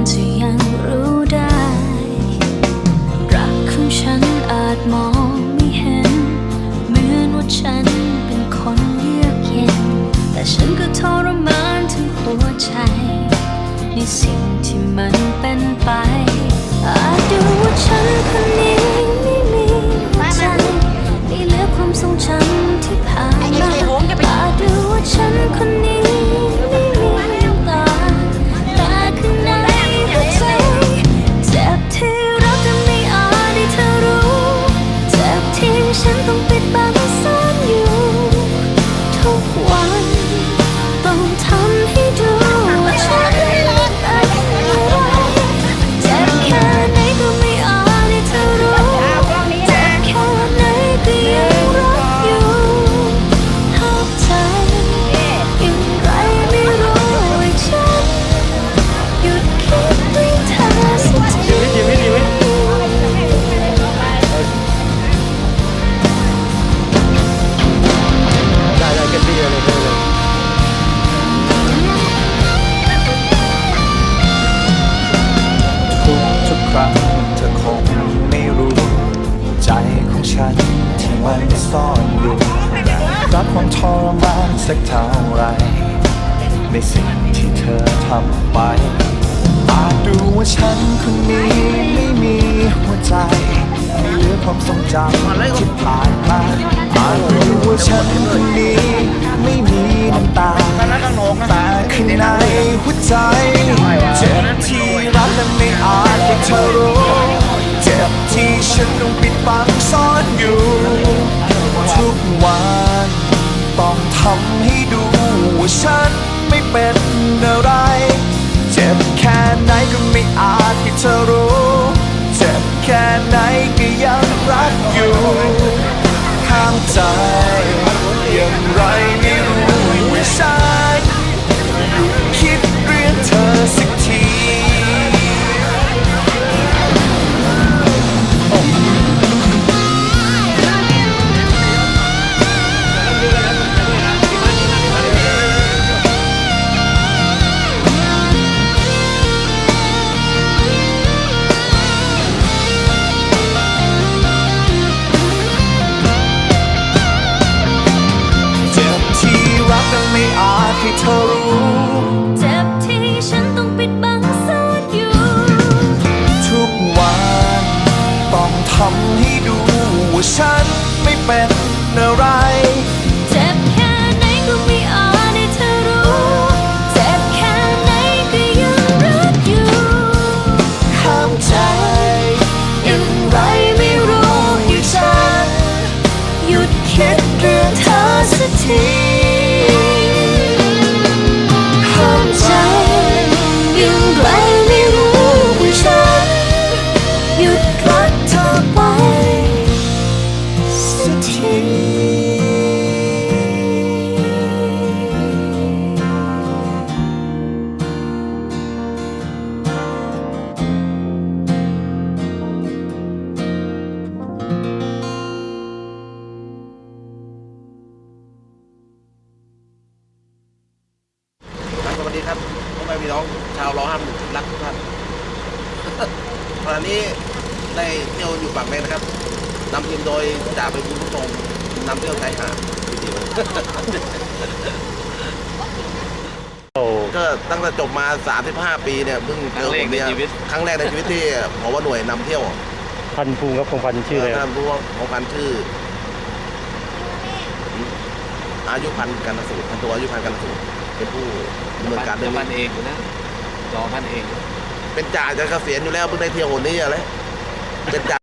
into you. ฉันต้องปิดบังซ่อน ของฉันที่มันซ่อนอยู่รักความทรมานสักเท่าไหรในสิ่งที่เธอทำไป อาจดูว่าฉันคนนี้ไม่มีหัวใจไม่เหลือความทรงจำที่ผ่านมาอาจดูว่าฉันคนนี้ไม่มีน้ำตาแต่ข้างในหัวใจเจ็บที่รักและไม่อาจให้เธอ ฉันไม่เป็น ว่าฉันไม่เป็นอะไร เจ็บแค่ไหนก็ไม่อาจให้เธอรู้ เจ็บแค่ไหนก็ยังรักอยู่ห้ามใจอย่างไรไม่รู้ให้ฉัน หยุดคิดเรื่องเธอสักที พ่อแม่พี่น้องชาวล้อห้ามรักทุกท่านขณะนี้ได้เที่ยวอยู่ปากแมงนะครับนำทีมโดยจ่าไปบุญผู้ชมนำเที่ยวชายหาดดีๆโอ้ก็ตั้งแต่จบมา 35 ปีเนี่ยเพิ่งเจอผมเนี่ยครั้งแรกในชีวิตที่ผมว่าหน่วยนำเที่ยวพันภูมิครับคงพันชื่ออะไรคท่ารับนรู้ว่าของพันชื่อ อายุพันธ์กันสูตรพันตัวอายุพันธ์กันสูตร เป็นผู้ดำเนินการเรื่องพันนี้เองอยู่นะรอพันเอง เป็นจ่าจะเกษียณอยู่แล้วเพิ่งได้เที่ยวคนนี้อะไรเป็นจ่า